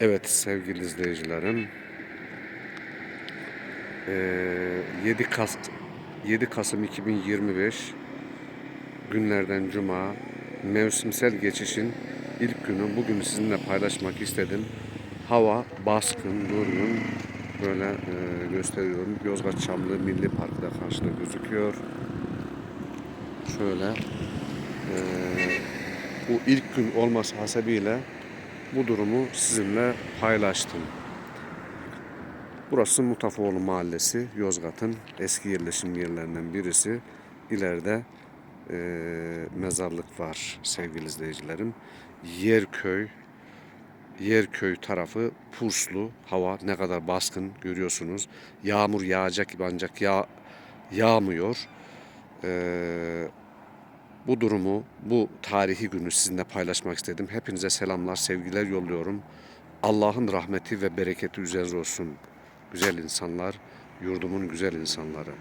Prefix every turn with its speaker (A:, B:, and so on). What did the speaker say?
A: Evet sevgili izleyicilerim. Ee, 7 Kas 7 Kasım 2025 günlerden cuma mevsimsel geçişin ilk günü bugün sizinle paylaşmak istedim. Hava baskın, durgun. Böyle e, gösteriyorum. Yozgat Çamlı Milli Parkı da karşıda gözüküyor. Şöyle e, bu ilk gün olması hasebiyle bu durumu sizinle paylaştım. Burası Mutafoğlu Mahallesi, Yozgat'ın eski yerleşim yerlerinden birisi. İleride e, mezarlık var sevgili izleyicilerim. Yerköy, Yerköy tarafı puslu, hava ne kadar baskın görüyorsunuz. Yağmur yağacak gibi ancak yağ, yağmıyor. Eee bu durumu, bu tarihi günü sizinle paylaşmak istedim. Hepinize selamlar, sevgiler yolluyorum. Allah'ın rahmeti ve bereketi üzerinize olsun. Güzel insanlar, yurdumun güzel insanları.